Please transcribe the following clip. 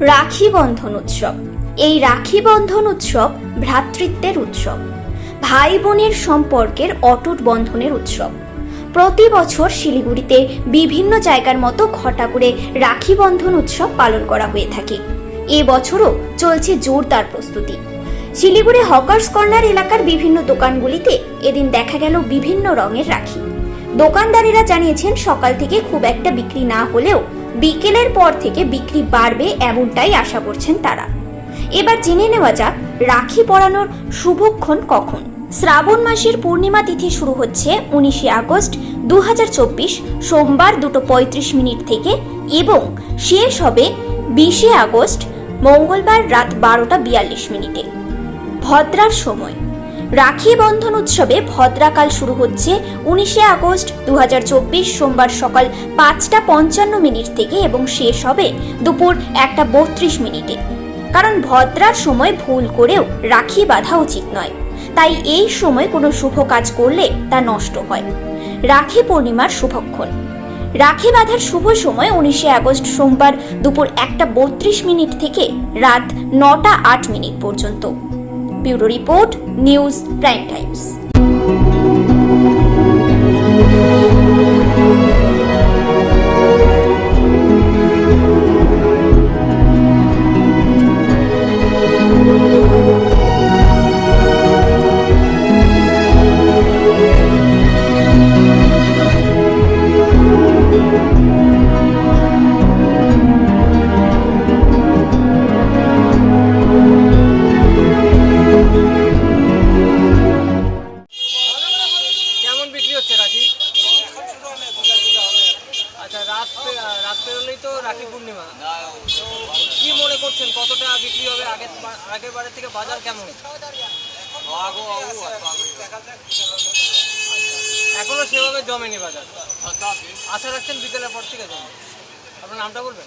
রাখি বন্ধন উৎসব। এই রাখি বন্ধন উৎসব ভ্রাতৃত্বের উৎসব। ভাই বোনের সম্পর্কের অটুট বন্ধনের উৎসব। প্রতি বছর শিলিগুড়িতে বিভিন্ন জায়গার মতো ঘটা করে রাখি বন্ধন উৎসব পালন করা হয়ে থাকে। এবছরও চলছে জোরদার প্রস্তুতি। শিলিগুড়ি হকার্স কর্নার এলাকার বিভিন্ন দোকানগুলিতে এদিন দেখা গেল বিভিন্ন রঙের রাখি। দোকানদারেরা জানিয়েছেন সকাল থেকে খুব একটা বিক্রি না হলেও বিকেলের পর থেকে বিক্রি বাড়বে এমনটাই আশা করছেন তারা। এবার জেনে নেওয়া যাক, রাখি পরানোর শুভক্ষণ কখন। শ্রাবণ মাসের পূর্ণিমা তিথি শুরু হচ্ছে উনিশে আগস্ট দু হাজার চব্বিশ সোমবার দুটো পঁয়ত্রিশ মিনিট থেকে এবং শেষ হবে বিশে আগস্ট মঙ্গলবার রাত বারোটা বিয়াল্লিশ মিনিটে। ভদ্রার সময়। রাখি বন্ধন উৎসবে ভদ্রাকাল শুরু হচ্ছে উনিশে আগস্ট দু হাজার চব্বিশ সোমবার সকাল পাঁচটা পঞ্চান্ন মিনিট থেকে এবং শেষ হবে দুপুর একটা বত্রিশ মিনিটে। কারণ ভদ্রার সময় ভুল করেও রাখি বাঁধা উচিত নয়। তাই এই সময় কোনো শুভ কাজ করলে তা নষ্ট হয়। রাখি পূর্ণিমার শুভক্ষণ। রাখি বাঁধার শুভ সময় উনিশে আগস্ট সোমবার দুপুর একটা বত্রিশ মিনিট থেকে রাত নটা আট মিনিট পর্যন্ত। bureau report news prime times হচ্ছে রাখি আচ্ছা রাত পে- রাত পেরোলেই তো রাখি পূর্ণিমা। তো কি মনে করছেন, কতটা বিক্রি হবে আগের আগের বারের থেকে বাজার কেমন? এখনও সেভাবে জমেনি বাজার। আশা রাখছেন বিকেলের পর থেকে জমে আপনার নামটা বলবেন?